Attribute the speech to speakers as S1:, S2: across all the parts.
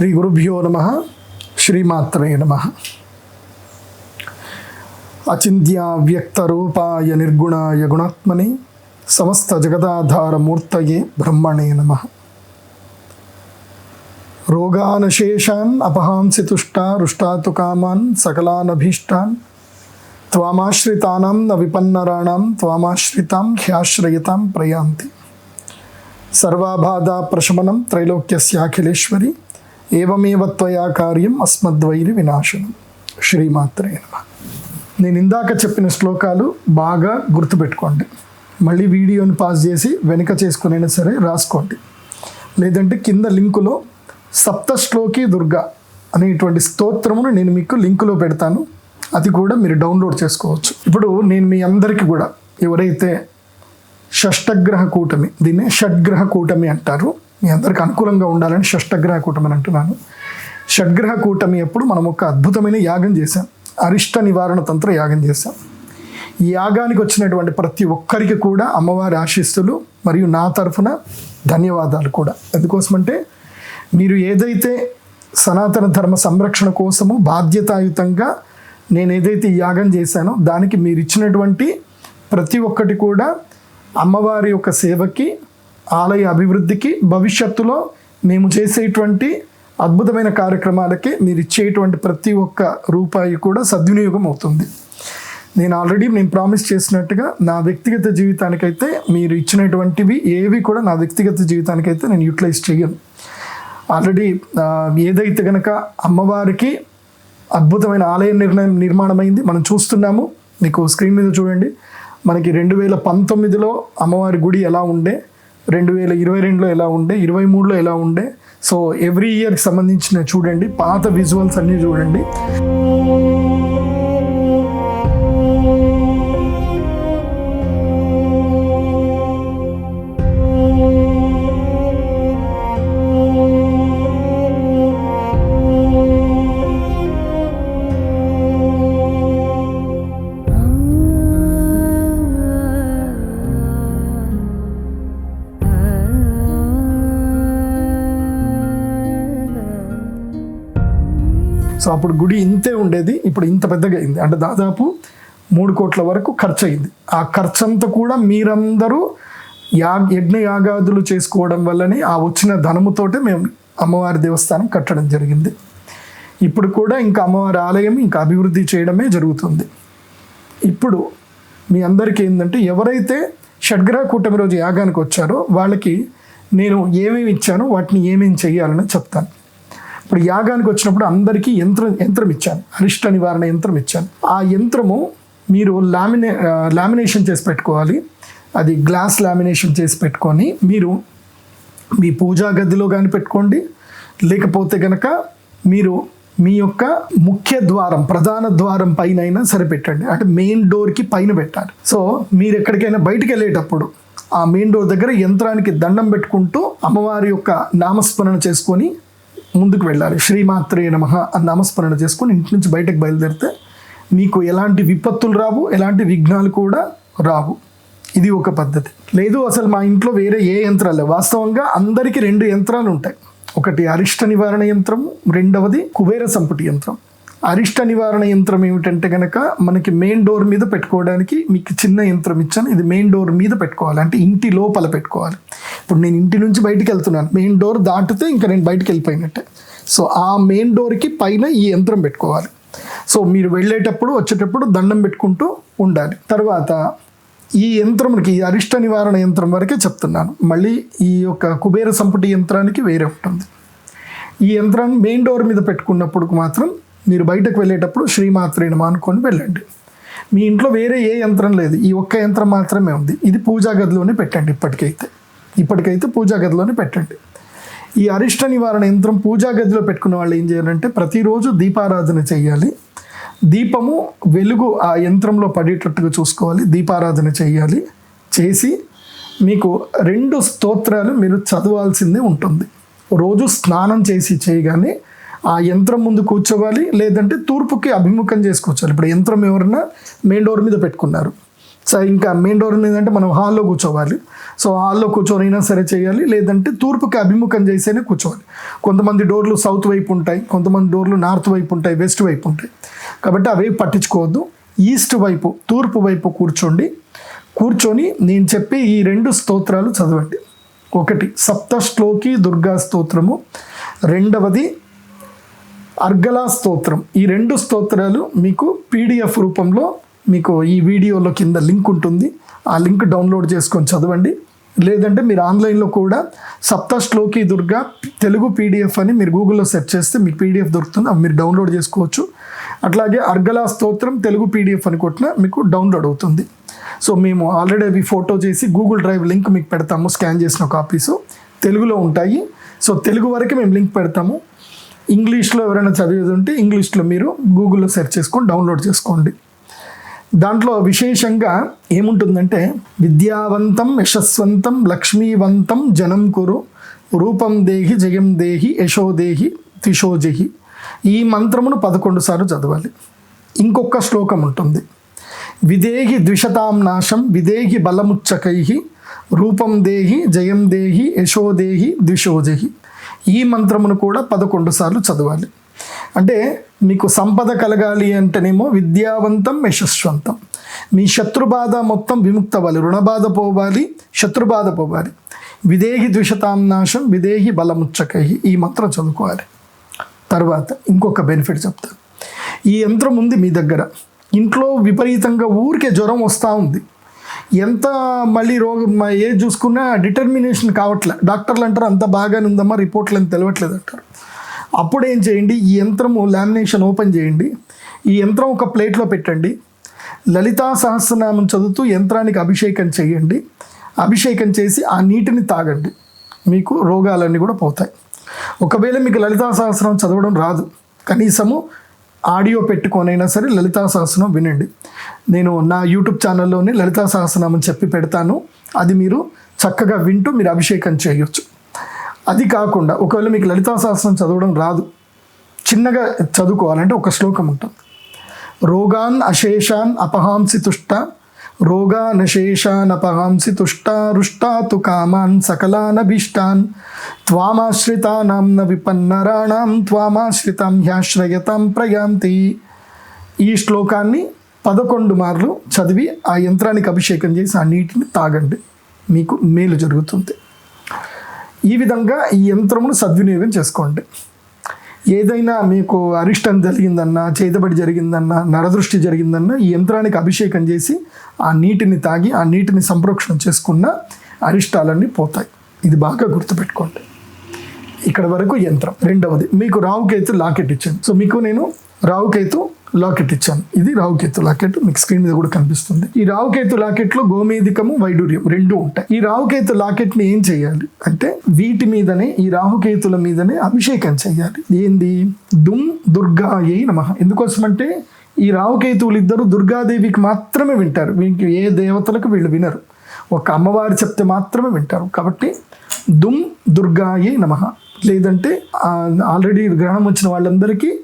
S1: శ్రీ గురుభ్యో నమ శ్రీమాత్రే నమ అచింత్య వ్యక్తరూపాయ నిర్గుణాయ గుణాత్మని సమస్త జగదాధారమూర్తయే బ్రహ్మణే నమ రోగానశేషాన్ అపహాంసి తుష్టా రుష్టాతు కామాన్ సకలానభీష్టాన్ త్వామాశ్రితానాం న విపన్నరాణాం త్వామాశ్రితాం హ్యాశ్రయతాం ప్రయాంతి సర్వాబాధా ప్రశమనం త్రైలోక్యస్యాఖిలేశ్వరి ఏవమేవ త్వయా కార్యం అస్మద్వైరి వినాశనం. శ్రీమాత్రే నమ. నేను ఇందాక చెప్పిన శ్లోకాలు బాగా గుర్తుపెట్టుకోండి. మళ్ళీ వీడియోని పాస్ చేసి వెనుక చేసుకునైనా సరే రాసుకోండి. లేదంటే కింద లింకులో సప్త శ్లోకి దుర్గా అనేటువంటి స్తోత్రమును నేను మీకు లింకులో పెడతాను. అది కూడా మీరు డౌన్లోడ్ చేసుకోవచ్చు. ఇప్పుడు నేను మీ అందరికీ కూడా ఎవరైతే షష్టగ్రహ కూటమి దీన్ని షడ్గ్రహ కూటమి అంటారు మీ అందరికి అనుకూలంగా ఉండాలని షష్టగ్రహ కూటమి అని అంటున్నాను. షడ్గ్రహ కూటమి అప్పుడు మనం ఒక అద్భుతమైన యాగం చేశాం. అరిష్ట నివారణ తంత్ర యాగం చేశాం. ఈ యాగానికి వచ్చినటువంటి ప్రతి ఒక్కరికి కూడా అమ్మవారి ఆశీస్సులు మరియు నా తరఫున ధన్యవాదాలు కూడా. ఎందుకోసమంటే మీరు ఏదైతే సనాతన ధర్మ సంరక్షణ కోసము బాధ్యతాయుతంగా నేను ఏదైతే ఈ యాగం చేశానో దానికి మీరు ఇచ్చినటువంటి ప్రతి ఒక్కటి కూడా అమ్మవారి యొక్క సేవకి ఆలయ అభివృద్ధికి భవిష్యత్తులో మేము చేసేటువంటి అద్భుతమైన కార్యక్రమాలకి మీరు ఇచ్చేటువంటి ప్రతి ఒక్క రూపాయి కూడా సద్వినియోగం అవుతుంది. నేను ఆల్రెడీ నేను ప్రామిస్ చేసినట్టుగా నా వ్యక్తిగత జీవితానికైతే మీరు ఇచ్చినటువంటివి ఏవి కూడా నా వ్యక్తిగత జీవితానికైతే నేను యూటిలైజ్ చేయను ఆల్రెడీ ఏదైతే కనుక అమ్మవారికి అద్భుతమైన ఆలయ నిర్ణయం నిర్మాణమైంది మనం చూస్తున్నాము. మీకు స్క్రీన్ మీద చూడండి. మనకి రెండు వేల పంతొమ్మిదిలో అమ్మవారి గుడి ఎలా ఉండే రెండు వేల ఇరవై రెండులో ఎలా ఉండే ఇరవై మూడులో ఎలా ఉండే. సో ఎవ్రీ ఇయర్కి సంబంధించిన చూడండి పాత విజువల్స్ అన్నీ చూడండి. అప్పుడు గుడి ఇంతే ఉండేది ఇప్పుడు ఇంత పెద్దగా అయింది. అంటే దాదాపు మూడు కోట్ల వరకు ఖర్చు అయింది ఆ ఖర్చంతా కూడా మీరందరూ యా యజ్ఞ యాగాదులు చేసుకోవడం వల్లనే ఆ వచ్చిన ధనముతోటే మేము అమ్మవారి దేవస్థానం కట్టడం జరిగింది. ఇప్పుడు కూడా ఇంకా అమ్మవారి ఆలయం ఇంకా అభివృద్ధి చేయడమే జరుగుతుంది. ఇప్పుడు మీ అందరికీ ఏంటంటే ఎవరైతే షడ్గ్రహ కూటమి రోజు యాగానికి వచ్చారో వాళ్ళకి నేను ఏమేమి ఇచ్చానో వాటిని ఏమేమి చేయాలని చెప్తాను. ఇప్పుడు యాగానికి వచ్చినప్పుడు అందరికీ యంత్రం యంత్రం ఇచ్చాను. అరిష్ట నివారణ యంత్రం ఇచ్చాను. ఆ యంత్రము మీరు లామినే లామినేషన్ చేసి పెట్టుకోవాలి. అది గ్లాస్ లామినేషన్ చేసి పెట్టుకొని మీరు మీ పూజా గదిలో కానీ పెట్టుకోండి. లేకపోతే కనుక మీరు మీ యొక్క ముఖ్య ద్వారం ప్రధాన ద్వారం పైన అయినా సరే పెట్టండి అంటే మెయిన్ డోర్కి పైన పెట్టాలి. సో మీరు ఎక్కడికైనా బయటికి వెళ్ళేటప్పుడు ఆ మెయిన్ డోర్ దగ్గర యంత్రానికి దండం పెట్టుకుంటూ అమ్మవారి యొక్క నామస్మరణ చేసుకొని ముందుకు వెళ్ళాలి. శ్రీమాత్రే నమ అని నామస్మరణ చేసుకొని ఇంటి నుంచి బయటకు బయలుదేరితే మీకు ఎలాంటి విపత్తులు రావు ఎలాంటి విఘ్నాలు కూడా రావు. ఇది ఒక పద్ధతి. లేదు అసలు మా ఇంట్లో వేరే ఏ యంత్రాలు లేవు. వాస్తవంగా అందరికీ రెండు యంత్రాలు ఉంటాయి. ఒకటి అరిష్ట నివారణ యంత్రం రెండవది కుబేర సంపుటి యంత్రం. అరిష్ట నివారణ యంత్రం ఏమిటంటే కనుక మనకి మెయిన్ డోర్ మీద పెట్టుకోవడానికి మీకు చిన్న యంత్రం ఇచ్చాను. ఇది మెయిన్ డోర్ మీద పెట్టుకోవాలి. అంటే ఇంటి లోపల పెట్టుకోవాలి. ఇప్పుడు నేను ఇంటి నుంచి బయటికి వెళ్తున్నాను మెయిన్ డోర్ దాటితే ఇంకా నేను బయటికి వెళ్ళిపోయినట్టే సో ఆ మెయిన్ డోర్కి పైన ఈ యంత్రం పెట్టుకోవాలి. సో మీరు వెళ్ళేటప్పుడు వచ్చేటప్పుడు దండం పెట్టుకుంటూ ఉండాలి. తర్వాత ఈ యంత్రంకి ఈ అరిష్ట నివారణ యంత్రం వరకే చెప్తున్నాను. మళ్ళీ ఈ యొక్క కుబేర సంపుటి యంత్రానికి వేరే ఉంటుంది ఈ యంత్రాన్ని మెయిన్ డోర్ మీద పెట్టుకున్నప్పుడు మాత్రం మీరు బయటకు వెళ్ళేటప్పుడు శ్రీమాత్రే అనుకొని వెళ్ళండి. మీ ఇంట్లో వేరే ఏ యంత్రం లేదు. ఈ ఒక్క యంత్రం మాత్రమే ఉంది. ఇది పూజా గదిలోనే పెట్టండి ఇప్పటికైతే. ఇప్పటికైతే పూజా గదిలోనే పెట్టండి. ఈ అరిష్ట నివారణ యంత్రం పూజా గదిలో పెట్టుకున్న వాళ్ళు ఏం చేయాలంటే ప్రతిరోజు దీపారాధన చేయాలి. దీపము వెలుగు ఆ యంత్రంలో పడేటట్టుగా చూసుకోవాలి. దీపారాధన చేయాలి. చేసి మీకు రెండు స్తోత్రాలు మీరు చదవాల్సిందే ఉంటుంది. రోజు స్నానం చేసి చేయగానే ఆ యంత్రం ముందు కూర్చోవాలి. లేదంటే తూర్పుకి అభిముఖం చేసి కూర్చోవాలి ఇప్పుడు యంత్రం ఎవరన్నా మెయిన్ డోర్ మీద పెట్టుకున్నారు. సో ఇంకా మెయిన్ డోర్ మీద అంటే మనం హాల్లో కూర్చోవాలి. సో హాల్లో కూర్చొనైనా సరే చేయాలి లేదంటే తూర్పుకి అభిముఖం చేసేనే కూర్చోవాలి. కొంతమంది డోర్లు సౌత్ వైపు ఉంటాయి కొంతమంది డోర్లు నార్త్ వైపు ఉంటాయి వెస్ట్ వైపు ఉంటాయి. కాబట్టి అవి పట్టించుకోవద్దు. ఈస్ట్ వైపు తూర్పు వైపు కూర్చోండి. కూర్చొని నేను చెప్పే ఈ రెండు స్తోత్రాలు చదవండి. ఒకటి సప్తశ్లోకి దుర్గా స్తోత్రము. రెండవది అర్గలా స్తోత్రం. ఈ రెండు స్తోత్రాలు మీకు పీడిఎఫ్ రూపంలో మీకు ఈ వీడియోలో కింద లింక్ ఉంటుంది. ఆ లింక్ డౌన్లోడ్ చేసుకొని చదవండి. లేదంటే మీరు ఆన్లైన్లో కూడా సప్త శ్లోకి దుర్గా తెలుగు పీడిఎఫ్ అని మీరు గూగుల్లో సెర్చ్ చేస్తే మీకు పీడిఎఫ్ దొరుకుతుంది. అవి మీరు డౌన్లోడ్ చేసుకోవచ్చు. అట్లాగే అర్గలా స్తోత్రం తెలుగు పీడిఎఫ్ అని కొట్టిన మీకు డౌన్లోడ్ అవుతుంది. సో మేము ఆల్రెడీ అవి ఫోటో చేసి గూగుల్ డ్రైవ్ లింక్ మీకు పెడతాము. స్కాన్ చేసిన కాపీస్ తెలుగులో ఉంటాయి. సో తెలుగు వరకు మేము లింక్ పెడతాము. ఇంగ్లీష్లో ఎవరైనా చదివేది ఉంటే ఇంగ్లీష్లో మీరు గూగుల్లో సెర్చ్ చేసుకొని డౌన్లోడ్ చేసుకోండి. దాంట్లో విశేషంగా ఏముంటుందంటే విద్యావంతం యశస్వంతం లక్ష్మీవంతం జనం కురు రూపం దేహి జయం దేహి యశోదేహి తిశోజహి ఈ మంత్రమును పదకొండు సార్లు చదవాలి. ఇంకొక శ్లోకం ఉంటుంది. విదేహి ద్విషతాం నాశం విదేహి బలముచ్చకై రూపం దేహి జయం దేహి యశోదేహి ద్విషోజహి ఈ మంత్రమును కూడా పదకొండు సార్లు చదవాలి. అంటే మీకు సంపద కలగాలి అంటేనేమో విద్యావంతం యశస్వంతం. మీ శత్రుబాధ మొత్తం విముక్తవ్వాలి రుణబాధ పోవాలి శత్రుబాధ పోవాలి. విదేహి ద్విషతాం నాశం విదేహి బలముచ్చకై ఈ మంత్రం చదువుకోవాలి. తర్వాత ఇంకొక బెనిఫిట్ చెప్తాను. ఈ యంత్రం ఉంది మీ దగ్గర. ఇంట్లో విపరీతంగా ఊరికే జ్వరం వస్తూ ఉంది. ఎంత మళ్ళీ రోగం ఏ ఏది చూసుకున్నా డిటర్మినేషన్ కావట్లే. డాక్టర్లు అంటారు అంత బాగానే ఉందమ్మా రిపోర్ట్లు అని తెలియట్లేదు అంటారు అప్పుడు ఏం చేయండి? ఈ యంత్రము లామినేషన్ ఓపెన్ చేయండి. ఈ యంత్రం ఒక ప్లేట్లో పెట్టండి. లలితా సహస్రనామం చదువుతూ యంత్రానికి అభిషేకం చేయండి. అభిషేకం చేసి ఆ నీటిని తాగండి. మీకు రోగాలన్నీ కూడా పోతాయి. ఒకవేళ మీకు లలితా సహస్రం చదవడం రాదు. కనీసము ఆడియో పెట్టుకొనైనా సరే లలితా సహస్రం వినండి. నేను నా యూట్యూబ్ ఛానల్లోనే లలితా సహస్రనామం చెప్పి పెడతాను. అది మీరు చక్కగా వింటూ మీరు అభిషేకం చేయొచ్చు. అది కాకుండా ఒకవేళ మీకు లలితా శాస్త్రం చదవడం రాదు చిన్నగా చదువుకోవాలంటే ఒక శ్లోకం ఉంటుంది. రోగాన్ అశేషాన్ అపహాంసి తుష్ట రోగానశేషాన్ అపహాంసి తుష్ట రుష్టా తు కామాన్ సకలానభీష్టాన్ త్వామాశ్రితానాం న విపన్నరాణాం త్వామాశ్రితాం హ్యాశ్రయతాం ప్రయాంతి. ఈ శ్లోకాన్ని పదకొండు మార్లు చదివి ఆ యంత్రానికి అభిషేకం చేసి ఆ నీటిని తాగండి. మీకు మేలు జరుగుతుంది. ఈ విధంగా ఈ యంత్రమును సద్వినియోగం చేసుకోండి. ఏదైనా మీకు అరిష్టం జరిగిందన్నా చేతబడి జరిగిందన్నా నరదృష్టి జరిగిందన్నా ఈ యంత్రానికి అభిషేకం చేసి ఆ నీటిని తాగి ఆ నీటిని సంప్రోక్షణం చేసుకున్న అరిష్టాలన్నీ పోతాయి. ఇది బాగా గుర్తుపెట్టుకోండి. ఇక్కడ వరకు యంత్రం. రెండవది మీకు రావుకేతు లాకెట్ ఇచ్చాను. సో మీకు నేను రావుకేతు లాకెట్ ఇచ్చాను. ఇది రావుకేతు లాకెట్. మీకు స్క్రీన్ మీద కూడా కనిపిస్తుంది. ఈ రావుకేతు లాకెట్లో గోమేధికము వైడూర్యం రెండు ఉంటాయి. ఈ రావుకేతు లాకెట్ని ఏం చేయాలి అంటే వీటి మీదనే ఈ రాహుకేతుల మీదనే అభిషేకం చేయాలి. ఏంది? దుమ్ దుర్గాయే నమ. ఎందుకోసమంటే ఈ రావుకేతువులు ఇద్దరు దుర్గాదేవికి మాత్రమే వింటారు. వీనికి ఏ దేవతలకు వీళ్ళు వినరు. ఒక అమ్మవారు చెప్తే మాత్రమే వింటారు. కాబట్టి దుమ్ దుర్గాయే నమ. లేదంటే ఆల్రెడీ గ్రహణం వచ్చిన వాళ్ళందరికీ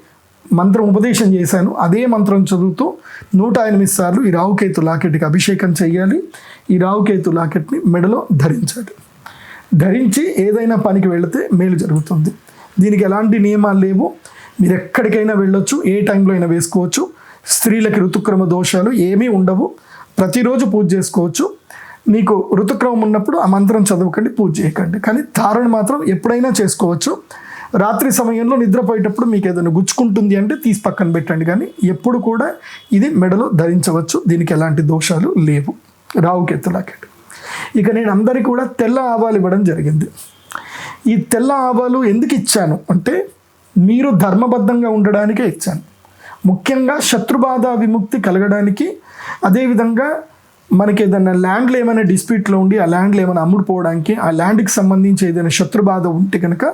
S1: మంత్రం ఉపదేశం చేశాను. అదే మంత్రం చదువుతూ నూట ఎనిమిది సార్లు ఈ రావుకేతు లాకెట్కి అభిషేకం చేయాలి. ఈ రావుకేతు లాకెట్ని మెడలో ధరించాలి. ధరించి ఏదైనా పనికి వెళితే మేలు జరుగుతుంది. దీనికి ఎలాంటి నియమాలు లేవు. మీరు ఎక్కడికైనా వెళ్ళొచ్చు ఏ టైంలో అయినా వేసుకోవచ్చు. స్త్రీలకి ఋతుక్రమ దోషాలు ఏమీ ఉండవు. ప్రతిరోజు పూజ చేసుకోవచ్చు. మీకు ఋతుక్రమం ఉన్నప్పుడు ఆ మంత్రం చదవకండి పూజ చేయకండి. కానీ ధారణ మాత్రం ఎప్పుడైనా చేసుకోవచ్చు. రాత్రి సమయంలో నిద్రపోయేటప్పుడు మీకు ఏదైనా గుచ్చుకుంటుంది అంటే తీసి పక్కన పెట్టండి. కానీ ఎప్పుడు కూడా ఇది మెడలో ధరించవచ్చు. దీనికి ఎలాంటి దోషాలు లేవు. రావు లాకెట్. ఇక నేను అందరికీ కూడా తెల్ల ఆవాలు ఇవ్వడం జరిగింది. ఈ తెల్ల ఆవాలు ఎందుకు ఇచ్చాను అంటే మీరు ధర్మబద్ధంగా ఉండడానికే ఇచ్చాను. ముఖ్యంగా శత్రుబాధ విముక్తి కలగడానికి అదేవిధంగా మనకి ఏదైనా ల్యాండ్లో ఏమైనా డిస్ప్యూట్లో ఉండి ఆ ల్యాండ్లో ఏమైనా అమ్ముడుపోవడానికి ఆ ల్యాండ్కి సంబంధించి ఏదైనా శత్రుబాధ ఉంటే కనుక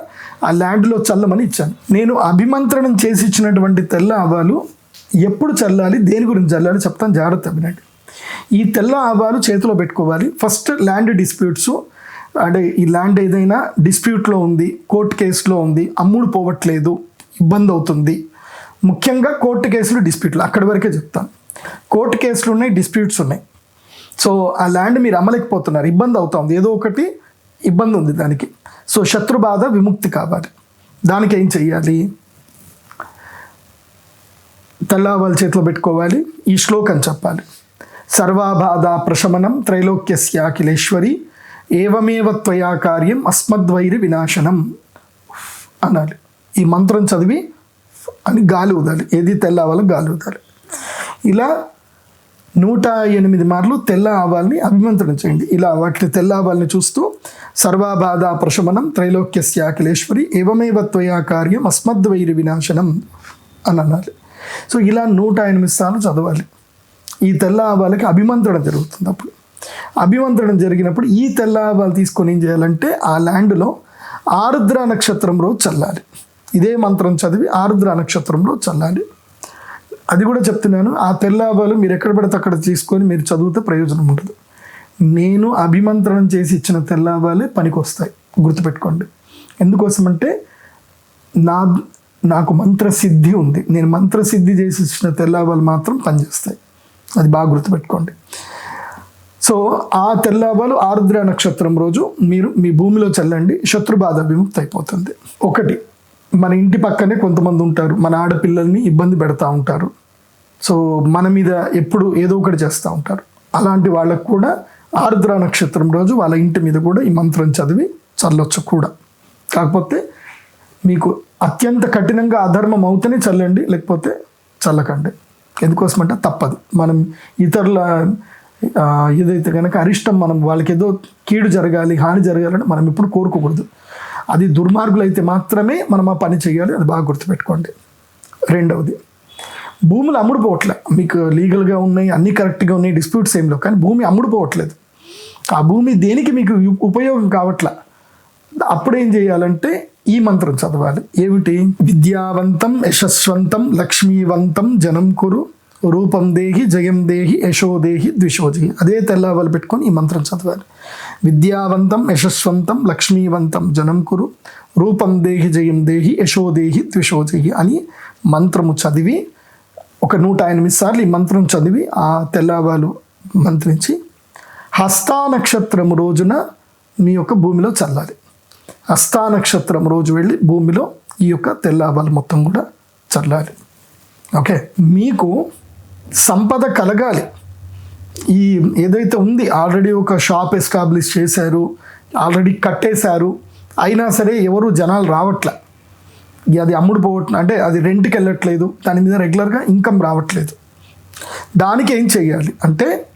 S1: ఆ ల్యాండ్లో చల్లమని ఇచ్చాను. నేను అభిమంత్రణం చేసి ఇచ్చినటువంటి తెల్ల ఆవాలు ఎప్పుడు చల్లాలి దేని గురించి చల్లాలి చెప్తాను జాగ్రత్త అభినండి. ఈ తెల్ల ఆవాలు చేతిలో పెట్టుకోవాలి. ఫస్ట్ ల్యాండ్ డిస్ప్యూట్స్ అంటే ఈ ల్యాండ్ ఏదైనా డిస్ప్యూట్లో ఉంది కోర్టు కేసులో ఉంది అమ్ముడు పోవట్లేదు ఇబ్బంది అవుతుంది. ముఖ్యంగా కోర్టు కేసులు డిస్ప్యూట్లు అక్కడి వరకే చెప్తాను. కోర్టు కేసులు ఉన్నాయి డిస్ప్యూట్స్ ఉన్నాయి. సో ఆ ల్యాండ్ మీరు అమ్మలేకపోతున్నారు. ఇబ్బంది అవుతుంది. ఏదో ఒకటి ఇబ్బంది ఉంది దానికి. సో శత్రు బాధ విముక్తి కావాలి. దానికి ఏం చెయ్యాలి? తెల్లవాళ్ళ చేతిలో పెట్టుకోవాలి. ఈ శ్లోకం చెప్పాలి. సర్వాబాధ ప్రశమనం త్రైలోక్యస్య అఖిలేశ్వరి ఏవమేవ త్వయా కార్యం అస్మద్వైరి వినాశనం. అనాలి. ఈ మంత్రం చదివి అని గాలి ఊదాలి. ఏది తెల్ల గాలి ఊదాలి. ఇలా నూట ఎనిమిది మార్లు తెల్ల ఆవాల్ని అభిమంత్రణ చేయండి. ఇలా వాటిని తెల్ల ఆవాల్ని చూస్తూ సర్వాబాధ ప్రశమనం త్రైలోక్యస్య అఖిలేశ్వరి ఏవమేవ త్వయా కార్యం అస్మద్వైరి వినాశనం అని అనాలి సో ఇలా నూట ఎనిమిది సార్లు చదవాలి. ఈ తెల్ల ఆవాలకి అభిమంత్రణ జరుగుతుంది అప్పుడు. అభిమంత్రణ జరిగినప్పుడు ఈ తెల్ల ఆవాలు తీసుకొని ఏం చేయాలంటే ఆ ల్యాండ్లో ఆరుద్ర నక్షత్రం రోజు చల్లాలి. ఇదే మంత్రం చదివి ఆరుద్ర నక్షత్రంలో చల్లాలి. అది కూడా చెప్తున్నాను. ఆ తెల్ల ఆవాలు మీరు ఎక్కడ పడితే అక్కడ తీసుకొని మీరు చదివితే ప్రయోజనం ఉండదు. నేను అభిమంత్రణం చేసి ఇచ్చిన తెల్ల ఆవాలే పనికి వస్తాయి గుర్తుపెట్టుకోండి. ఎందుకోసమంటే నా నాకు మంత్రసిద్ధి ఉంది. నేను మంత్రసిద్ధి చేసి ఇచ్చిన తెల్లావాలు మాత్రం పనిచేస్తాయి. అది బాగా గుర్తుపెట్టుకోండి. సో ఆ తెల్లావాలు ఆరుద్ర నక్షత్రం రోజు మీరు మీ భూమిలో చల్లండి. శత్రుబాధ విముక్తి అయిపోతుంది ఒకటి మన ఇంటి పక్కనే కొంతమంది ఉంటారు. మన ఆడపిల్లల్ని ఇబ్బంది పెడతా ఉంటారు. సో మన మీద ఎప్పుడు ఏదో ఒకటి చేస్తూ ఉంటారు. అలాంటి వాళ్ళకు కూడా ఆరుద్ర నక్షత్రం రోజు వాళ్ళ ఇంటి మీద కూడా ఈ మంత్రం చదివి చల్లొచ్చు కూడా. కాకపోతే మీకు అత్యంత కఠినంగా అధర్మం అవుతేనే చల్లండి లేకపోతే చల్లకండి. ఎందుకోసమంటే తప్పదు. మనం ఇతరుల ఏదైతే కనుక అరిష్టం మనం వాళ్ళకి ఏదో కీడు జరగాలి హాని జరగాలని మనం ఎప్పుడు కోరుకోకూడదు. అది దుర్మార్గులు అయితే మాత్రమే మనం ఆ పని చేయాలి అది బాగా గుర్తుపెట్టుకోండి. రెండవది భూములు అమ్ముడుపోవట్లే. మీకు లీగల్గా ఉన్నాయి అన్నీ కరెక్ట్గా ఉన్నాయి డిస్ప్యూట్స్ ఏం లేవు కానీ భూమి అమ్ముడుపోవట్లేదు. ఆ భూమి దేనికి మీకు ఉపయోగం కావట్లా? అప్పుడు ఏం చేయాలంటే ఈ మంత్రం చదవాలి. ఏమిటి? విద్యావంతం యశస్వంతం లక్ష్మీవంతం జనం కురు. రూపం దేహి జయం దేహి యశోదేహి ద్విషోదేహి అదే తెల్లవాళ్ళు పెట్టుకొని ఈ మంత్రం చదవాలి. విద్యావంతం యశస్వంతం లక్ష్మీవంతం జనం కురు. రూపం దేహి జయం దేహి యశోదేహి ద్విషోదేహి అని మంత్రము చదివి ఒక నూట ఎనిమిది సార్లు ఈ మంత్రం చదివి ఆ తెల్లవాళ్ళు మంత్రించి హస్తానక్షత్రము రోజున మీ యొక్క భూమిలో చల్లాలి. హస్తా నక్షత్రం రోజు వెళ్ళి భూమిలో ఈ యొక్క తెల్లవాళ్ళు మొత్తం కూడా చల్లాలి. ఓకే? మీకు సంపద కలగాలి. ఈ ఏదైతే ఉంది ఆల్రెడీ ఒక షాప్ ఎస్టాబ్లిష్ చేశారు ఆల్రెడీ కట్టేశారు అయినా సరే ఎవరు జనాలు రావట్లే. అది అమ్ముడు అంటే అది రెంట్కి వెళ్ళట్లేదు దాని మీద రెగ్యులర్గా ఇన్కమ్ రావట్లేదు. దానికి ఏం చేయాలి అంటే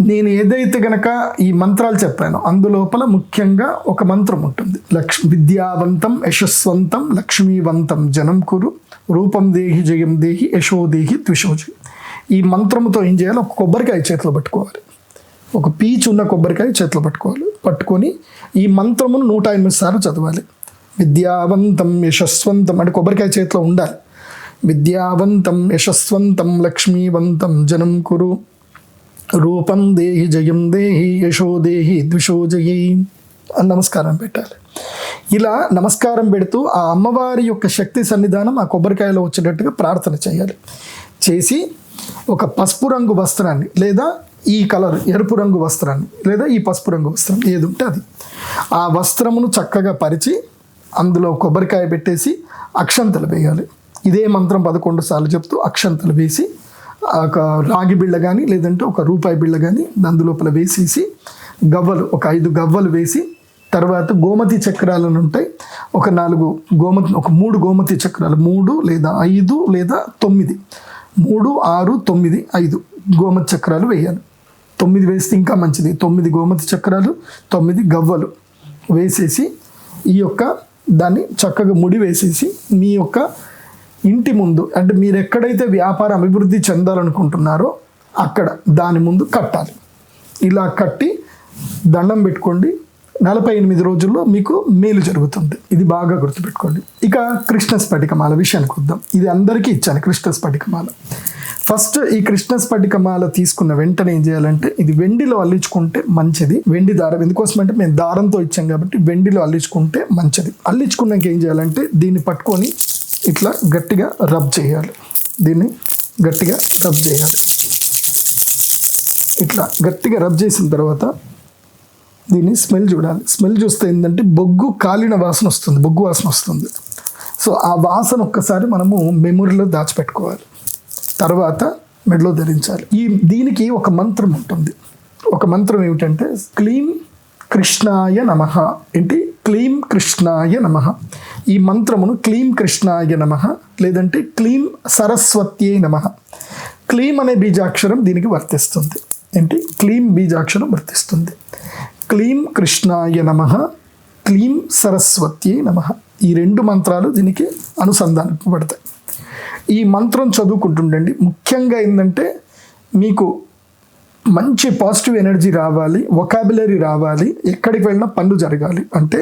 S1: నేను ఏదైతే గనక ఈ మంత్రాలు చెప్పానో అందులోపల ముఖ్యంగా ఒక మంత్రం ఉంటుంది. లక్ష్మి విద్యావంతం యశస్వంతం లక్ష్మీవంతం జనం కురు రూపం దేహి జయం దేహి యశో దేహి ద్విషోజి ఈ మంత్రంతో ఏం చేయాలి? ఒక కొబ్బరికాయ చేతిలో పట్టుకోవాలి. ఒక పీచు ఉన్న కొబ్బరికాయ చేతిలో పట్టుకోవాలి. పట్టుకొని ఈ మంత్రమును నూట ఎనిమిది సార్లు చదవాలి. విద్యావంతం యశస్వంతం అంటే కొబ్బరికాయ చేతిలో ఉండాలి. విద్యావంతం యశస్వంతం లక్ష్మీవంతం జనం కురు. రూపం దేహి జయం దేహి యశో దేహి ద్విషో జయి నమస్కారం పెట్టాలి. ఇలా నమస్కారం పెడుతూ ఆ అమ్మవారి యొక్క శక్తి సన్నిధానం ఆ కొబ్బరికాయలో వచ్చేటట్టుగా ప్రార్థన చేయాలి. చేసి ఒక పసుపు రంగు వస్త్రాన్ని లేదా ఈ కలర్ ఎరుపు రంగు వస్త్రాన్ని లేదా ఈ పసుపు రంగు వస్త్రం ఏది ఉంటే అది ఆ వస్త్రమును చక్కగా పరిచి అందులో కొబ్బరికాయ పెట్టేసి అక్షంతలు వేయాలి. ఇదే మంత్రం పదకొండు సార్లు చెప్తూ అక్షంతలు వేసి ఒక రాగి బిళ్ళ కానీ లేదంటే ఒక రూపాయి బిళ్ళ కానీ అందులోపల వేసేసి గవ్వలు ఒక ఐదు గవ్వలు వేసి తర్వాత గోమతి చక్రాలను ఉంటాయి. ఒక నాలుగు గోమతి ఒక మూడు గోమతి చక్రాలు. మూడు లేదా ఐదు లేదా తొమ్మిది. మూడు ఆరు తొమ్మిది ఐదు గోమతి చక్రాలు వేయాలి. తొమ్మిది వేస్తే ఇంకా మంచిది. తొమ్మిది గోమతి చక్రాలు తొమ్మిది గవ్వలు వేసేసి ఈ యొక్క దాన్ని చక్కగా ముడి వేసేసి మీ యొక్క ఇంటి ముందు అంటే మీరు ఎక్కడైతే వ్యాపారం అభివృద్ధి చెందాలనుకుంటున్నారో అక్కడ దాని ముందు కట్టాలి. ఇలా కట్టి దండం పెట్టుకోండి. నలభై ఎనిమిది రోజుల్లో మీకు మేలు జరుగుతుంది. ఇది బాగా గుర్తుపెట్టుకోండి. ఇక కృష్ణ స్ఫటికమాల విషయానికి వద్దాం. ఇది అందరికీ ఇచ్చాను కృష్ణ స్ఫటికమాల. ఫస్ట్ ఈ కృష్ణ స్ఫటికమాల తీసుకున్న వెంటనే ఏం చేయాలంటే ఇది వెండిలో అల్లించుకుంటే మంచిది. వెండి దారం ఎందుకోసం అంటే మేము దారంతో ఇచ్చాం కాబట్టి వెండిలో అల్లించుకుంటే మంచిది. అల్లించుకున్నాక ఏం చేయాలంటే దీన్ని పట్టుకొని ఇట్లా గట్టిగా రబ్ చేయాలి. దీన్ని గట్టిగా రబ్ చేయాలి. ఇట్లా గట్టిగా రబ్ చేసిన తర్వాత దీన్ని స్మెల్ చూడాలి. స్మెల్ చూస్తే ఏంటంటే బొగ్గు కాలిన వాసన వస్తుంది బొగ్గు వాసన వస్తుంది. సో ఆ వాసన ఒక్కసారి మనము మెమొరీలో దాచిపెట్టుకోవాలి. తర్వాత మెడలో ధరించాలి. ఈ దీనికి ఒక మంత్రం ఉంటుంది. ఒక మంత్రం ఏమిటంటే క్లీం కృష్ణాయ నమ. ఏంటి? క్లీం కృష్ణాయ నమ. ఈ మంత్రమును క్లీం కృష్ణాయ నమ లేదంటే క్లీం సరస్వత్యే నమ. క్లీం అనే బీజాక్షరం దీనికి వర్తిస్తుంది. ఏంటి? క్లీం బీజాక్షరం వర్తిస్తుంది. క్లీం కృష్ణాయ నమ క్లీం సరస్వత్యే నమ. ఈ రెండు మంత్రాలు దీనికి అనుసంధానింపబడతాయి. ఈ మంత్రం చదువుకుంటుండండి. ముఖ్యంగా ఏంటంటే మీకు మంచి పాజిటివ్ ఎనర్జీ రావాలి వొకాబులరీ రావాలి ఎక్కడికి వెళ్ళినా పనులు జరగాలి. అంటే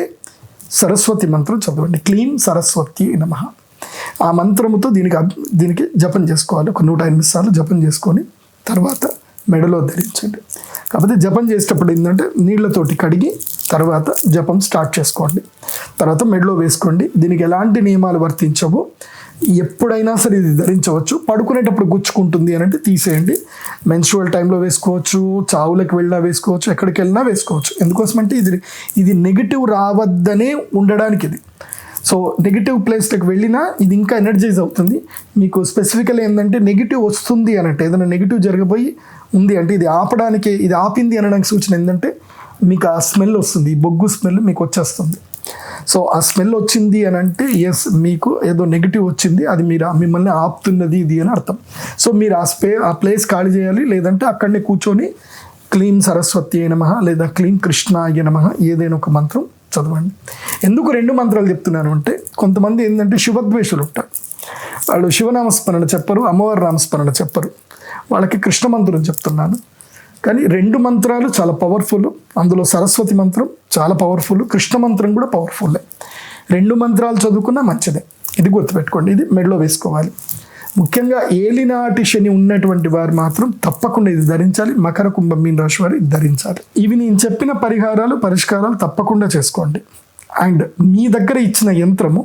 S1: సరస్వతి మంత్రం చదవండి. క్లీం సరస్వతి నమ. ఆ మంత్రముతో దీనికి దీనికి జపం చేసుకోవాలి. ఒక నూట ఎనిమిది సార్లు జపం చేసుకొని తర్వాత మెడలో ధరించండి. కాకపోతే జపం చేసేటప్పుడు ఏంటంటే నీళ్ళతోటి కడిగి తర్వాత జపం స్టార్ట్ చేసుకోండి. తర్వాత మెడలో వేసుకోండి. దీనికి ఎలాంటి నియమాలు వర్తించవు. ఎప్పుడైనా సరే ఇది ధరించవచ్చు. పడుకునేటప్పుడు గుచ్చుకుంటుంది అని అంటే తీసేయండి. మెన్స్ట్రువల్ టైంలో వేసుకోవచ్చు. చావులకు వెళ్ళినా వేసుకోవచ్చు. ఎక్కడికి వెళ్ళినా వేసుకోవచ్చు. ఎందుకోసమంటే ఇది ఇది నెగిటివ్ రావద్దనే ఉండడానికి ఇది. సో నెగిటివ్ ప్లేస్లకు వెళ్ళినా ఇది ఇంకా ఎనర్జైజ్ అవుతుంది. మీకు స్పెసిఫికల్ ఏంటంటే నెగిటివ్ వస్తుంది అనంటే ఏదైనా నెగిటివ్ జరగబోయి ఉంది. అంటే ఇది ఆపడానికి ఇది ఆపింది అనడానికి సూచన ఏంటంటే మీకు ఆ స్మెల్ వస్తుంది. ఈ బొగ్గు స్మెల్ మీకు వచ్చేస్తుంది. సో ఆ స్మెల్ వచ్చింది అని అంటే ఎస్ మీకు ఏదో నెగిటివ్ వచ్చింది. అది మీరు మిమ్మల్ని ఆపుతున్నది ఇది అని అర్థం. సో మీరు ఆ స్పే ఆ ప్లేస్ ఖాళీ చేయాలి. లేదంటే అక్కడనే కూర్చొని క్లీం సరస్వతి అయి లేదా క్లీం కృష్ణ అయ్య ఏదైనా ఒక మంత్రం చదవండి. ఎందుకు రెండు మంత్రాలు చెప్తున్నాను అంటే కొంతమంది ఏంటంటే శివద్వేషులు ఉంటారు. వాళ్ళు శివనామస్మరణ చెప్పరు అమ్మవారి నామస్మరణ చెప్పరు. వాళ్ళకి కృష్ణ మంత్రం చెప్తున్నాను. కానీ రెండు మంత్రాలు చాలా పవర్ఫుల్ అందులో సరస్వతి మంత్రం చాలా పవర్ఫుల్ కృష్ణ మంత్రం కూడా పవర్ఫుల్లే రెండు మంత్రాలు చదువుకున్నా మంచిదే. ఇది గుర్తుపెట్టుకోండి ఇది మెడలో వేసుకోవాలి. ముఖ్యంగా ఏలినాటి శని ఉన్నటువంటి వారు మాత్రం తప్పకుండా ఇది ధరించాలి. మకర కుంభం మీన రాశి వారు ఇది ధరించాలి. ఇవి నేను చెప్పిన పరిహారాలు పరిష్కారాలు తప్పకుండా చేసుకోండి. అండ్ మీ దగ్గర ఇచ్చిన యంత్రము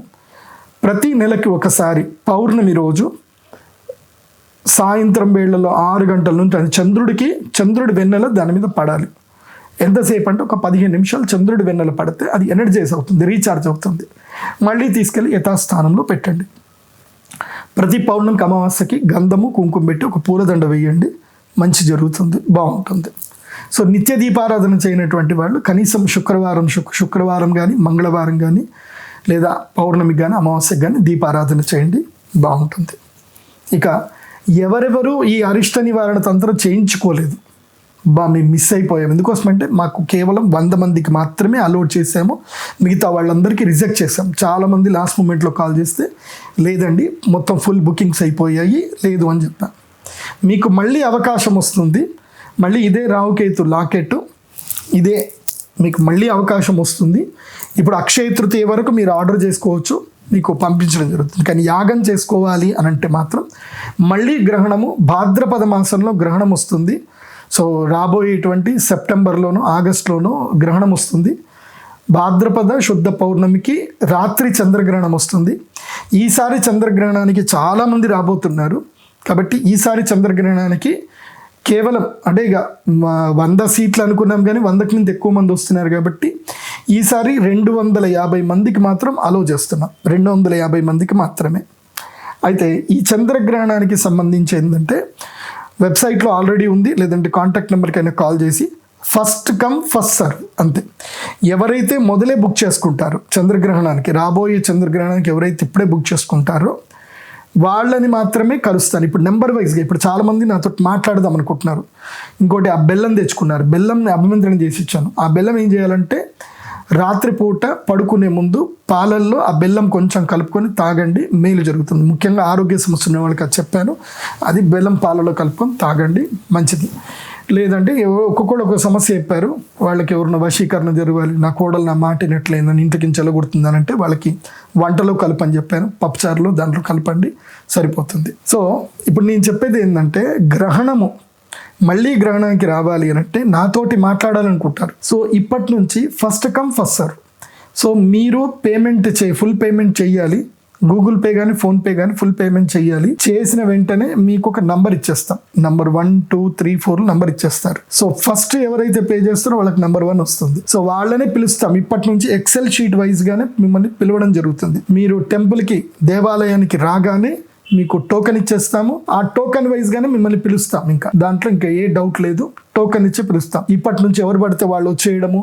S1: ప్రతి నెలకి ఒకసారి పౌర్ణమి రోజు సాయంత్రం వేళల్లో ఆరు గంటల నుంచి అది చంద్రుడికి చంద్రుడి వెన్నెల దాని మీద పడాలి. ఎంతసేపు అంటే ఒక పదిహేను నిమిషాలు చంద్రుడి వెన్నెల పడితే అది ఎనర్జైజ్ అవుతుంది రీఛార్జ్ అవుతుంది. మళ్ళీ తీసుకెళ్ళి యథాస్థానంలో పెట్టండి. ప్రతి పౌర్ణమికి అమావాస్యకి గంధము కుంకుమ పెట్టి ఒక పూలదండ వేయండి. మంచి జరుగుతుంది బాగుంటుంది. సో నిత్య దీపారాధన చేయనటువంటి వాళ్ళు కనీసం శుక్రవారం శుక్ శుక్రవారం కానీ మంగళవారం కానీ లేదా పౌర్ణమికి కానీ అమావాస్యకి కానీ దీపారాధన చేయండి. బాగుంటుంది. ఇక ఎవరెవరు ఈ అరిష్ట నివారణ తంత్రం చేయించుకోలేదు. బా మేము మిస్ అయిపోయాం. ఎందుకోసమంటే మాకు కేవలం వంద మందికి మాత్రమే అలోట్ చేసాము మిగతా వాళ్ళందరికీ రిజెక్ట్ చేసాం చాలామంది లాస్ట్ మూమెంట్లో కాల్ చేస్తే లేదండి మొత్తం ఫుల్ బుకింగ్స్ అయిపోయాయి లేదు అని చెప్పాను మీకు మళ్ళీ అవకాశం వస్తుంది. మళ్ళీ ఇదే రావుకేతు లాకెట్. ఇదే మీకు మళ్ళీ అవకాశం వస్తుంది. ఇప్పుడు అక్షయ తృతీయ వరకు మీరు ఆర్డర్ చేసుకోవచ్చు. మీకు పంపించడం జరుగుతుంది. కానీ యాగం చేసుకోవాలి అని అంటే మాత్రం మళ్ళీ గ్రహణము భాద్రపద మాసంలో గ్రహణం వస్తుంది. సో రాబోయేటువంటి సెప్టెంబర్లోనూ ఆగస్టులోనూ గ్రహణం వస్తుంది. భాద్రపద శుద్ధ పౌర్ణమికి రాత్రి చంద్రగ్రహణం వస్తుంది. ఈసారి చంద్రగ్రహణానికి చాలామంది రాబోతున్నారు. కాబట్టి ఈసారి చంద్రగ్రహణానికి కేవలం అంటే ఇక వంద సీట్లు అనుకున్నాం కానీ వందకి నుంచి ఎక్కువ మంది వస్తున్నారు కాబట్టి ఈసారి రెండు వందల యాభై మందికి మాత్రం అలో చేస్తున్నాం. రెండు వందల యాభై మందికి మాత్రమే. అయితే ఈ చంద్రగ్రహణానికి సంబంధించి ఏంటంటే వెబ్సైట్లో ఆల్రెడీ ఉంది. లేదంటే కాంటాక్ట్ నెంబర్కైనా కాల్ చేసి ఫస్ట్ కమ్ ఫస్ట్ సర్వ్ అంతే. ఎవరైతే మొదలే బుక్ చేసుకుంటారో చంద్రగ్రహణానికి రాబోయే చంద్రగ్రహణానికి ఎవరైతే ఇప్పుడే బుక్ చేసుకుంటారో వాళ్ళని మాత్రమే కలుస్తాను. ఇప్పుడు నెంబర్ వైజ్గా ఇప్పుడు చాలామంది నాతో మాట్లాడదాం అనుకుంటున్నారు. ఇంకోటి ఆ బెల్లం తెచ్చుకున్నారు. బెల్లంని అభిమంత్రణ చేసి ఇచ్చాను. ఆ బెల్లం ఏం చేయాలంటే రాత్రిపూట పడుకునే ముందు పాలల్లో ఆ బెల్లం కొంచెం కలుపుకొని తాగండి. మేలు జరుగుతుంది. ముఖ్యంగా ఆరోగ్య సమస్య ఉన్న వాళ్ళకి అది చెప్పాను. అది బెల్లం పాలలో కలుపుకొని తాగండి. మంచిది. లేదంటే ఎవరో ఒక్కొక్కడు ఒక సమస్య చెప్పారు. వాళ్ళకి ఎవరిన వశీకరణ జరగాలి. నా కోడలు నా మాట వినట్లేదని ఇంటికి చెలగొడుతుందని అంటే వాళ్ళకి వంటలో కలపని చెప్పాను. పప్పుచారులో దాంట్లో కలపండి. సరిపోతుంది. సో ఇప్పుడు నేను చెప్పేది ఏంటంటే గ్రహణము మళ్ళీ గ్రహణానికి రావాలి అని అంటే నాతోటి మాట్లాడాలనుకుంటారు. సో ఇప్పటి నుంచి first come first serve so మీరు పేమెంట్ చే ఫుల్ పేమెంట్ చేయాలి గూగుల్ పే కానీ ఫోన్పే కానీ ఫుల్ పేమెంట్ చేయాలి చేసిన వెంటనే మీకు ఒక నంబర్ ఇచ్చేస్తాం. Number one two three four number ఇచ్చేస్తారు. సో ఫస్ట్ ఎవరైతే పే చేస్తారో వాళ్ళకి నంబర్ వన్ వస్తుంది. సో వాళ్ళనే పిలుస్తాం. ఇప్పటి నుంచి ఎక్సెల్ షీట్ వైజ్ గానే మిమ్మల్ని పిలవడం జరుగుతుంది. మీరు టెంపుల్కి దేవాలయానికి రాగానే మీకు టోకెన్ ఇచ్చేస్తాము. ఆ టోకెన్ వైజ్ గానే మిమ్మల్ని పిలుస్తాం ఇంకా. దాంట్లో ఇంకా ఏ డౌట్ లేదు. టోకెన్ ఇచ్చి పిలుస్తాం. ఇప్పటి నుంచి ఎవరు పడితే వాళ్ళు చేయడము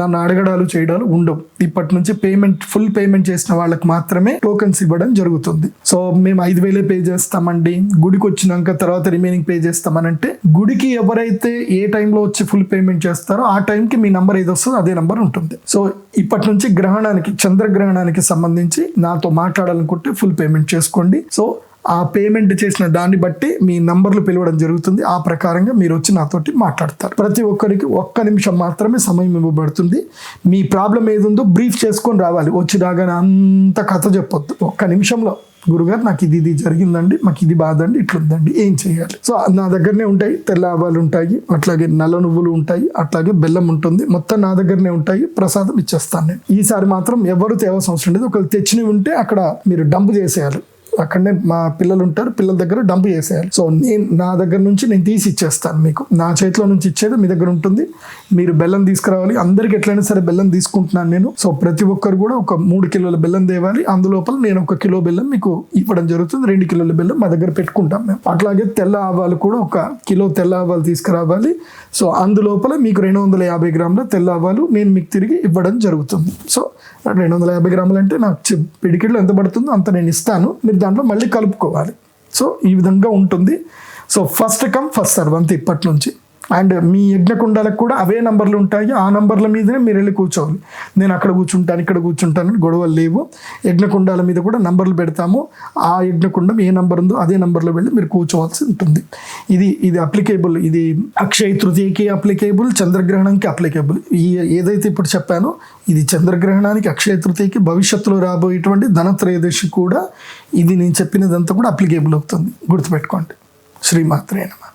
S1: నన్ను అడగడాలు చేయడాలు ఉండవు. ఇప్పటి నుంచి పేమెంట్ ఫుల్ పేమెంట్ చేసిన వాళ్ళకి మాత్రమే టోకెన్స్ ఇవ్వడం జరుగుతుంది. సో మేము ఐదు వేలే పే చేస్తామండి. గుడికి వచ్చినాక తర్వాత రిమైనింగ్ పే చేస్తామనంటే గుడికి ఎవరైతే ఏ టైంలో వచ్చి ఫుల్ పేమెంట్ చేస్తారో ఆ టైంకి మీ నంబర్ ఏదో వస్తుందో అదే నంబర్ ఉంటుంది. సో ఇప్పటి నుంచి గ్రహణానికి చంద్రగ్రహణానికి సంబంధించి నాతో మాట్లాడాలనుకుంటే ఫుల్ పేమెంట్ చేసుకోండి. సో ఆ పేమెంట్ చేసిన దాన్ని బట్టి మీ నంబర్లు పిలవడం జరుగుతుంది. ఆ ప్రకారంగా మీరు వచ్చి నాతోటి మాట్లాడతారు. ప్రతి ఒక్కరికి ఒక్క నిమిషం మాత్రమే సమయం ఇవ్వబడుతుంది. మీ ప్రాబ్లం ఏది ఉందో బ్రీఫ్ చేసుకొని రావాలి. వచ్చి రాగానే అంత కథ చెప్పొద్దు. ఒక్క నిమిషంలో గురుగారు నాకు ఇది ఇది జరిగిందండి. మాకు ఇది బాధ అండి ఇట్లుందండి. ఏం చేయాలి? సో నా దగ్గరనే ఉంటాయి. తెల్ల ఆవాలు ఉంటాయి. అట్లాగే నల్ల నువ్వులు ఉంటాయి. అట్లాగే బెల్లం ఉంటుంది. మొత్తం నా దగ్గరనే ఉంటాయి. ప్రసాదం ఇచ్చేస్తాను నేను. ఈసారి మాత్రం ఎవరు తేవాల్సిన అవసరం లేదు. ఒకవేళ తెచ్చినవి ఉంటే అక్కడ మీరు డంప్ చేసేయాలి. అక్కడనే మా పిల్లలు ఉంటారు పిల్లల దగ్గర డంప్ చేసేయాలి. సో నేను నా దగ్గర నుంచి నేను తీసి ఇచ్చేస్తాను మీకు. నా చేతిలో నుంచి ఇచ్చేది మీ దగ్గర ఉంటుంది. మీరు బెల్లం తీసుకురావాలి. అందరికి ఎట్లయినా సరే బెల్లం తీసుకుంటున్నాను నేను. సో ప్రతి ఒక్కరు కూడా ఒక మూడు కిలోల బెల్లం తేవాలి. అందులోపల నేను ఒక కిలో బెల్లం మీకు ఇవ్వడం జరుగుతుంది. రెండు కిలోల బెల్లం మా దగ్గర పెట్టుకుంటాం మేము. అట్లాగే తెల్ల ఆవాలు కూడా ఒక కిలో తెల్ల ఆవాలు తీసుకురావాలి. సో అందులోపల మీకు రెండు వందల యాభై గ్రాముల తెల్ల ఆవాలు నేను మీకు తిరిగి ఇవ్వడం జరుగుతుంది. సో రెండు వందల యాభై గ్రాములు అంటే నాకు పిడికిళ్ళు ఎంత పడుతుందో అంత నేను ఇస్తాను. మీరు దాంట్లో మళ్ళీ కలుపుకోవాలి. సో ఈ విధంగా ఉంటుంది. So first come first serve అంతే ఇప్పటి నుంచి. అండ్ మీ యజ్ఞకుండాలకు కూడా అవే నంబర్లు ఉంటాయి. ఆ నంబర్ల మీదనే మీరు వెళ్ళి కూర్చోవాలి. నేను అక్కడ కూర్చుంటాను ఇక్కడ కూర్చుంటాను గొడవలు లేవు. యజ్ఞకుండాల మీద కూడా నంబర్లు పెడతాము. ఆ యజ్ఞకుండం ఏ నంబర్ ఉందో అదే నంబర్లో వెళ్ళి మీరు కూర్చోవాల్సి ఉంటుంది. ఇది ఇది అప్లికేబుల్ ఇది అక్షయ తృతీయకి అప్లికేబుల్ చంద్రగ్రహణంకి అప్లికేబుల్ ఈ ఏదైతే ఇప్పుడు చెప్పానో ఇది చంద్రగ్రహణానికి అక్షయ తృతీయకి భవిష్యత్తులో రాబోయేటువంటి ధనత్రయోదశి కూడా ఇది నేను చెప్పినదంతా కూడా అప్లికేబుల్ అవుతుంది. గుర్తుపెట్టుకోండి. శ్రీమాత్రేనమా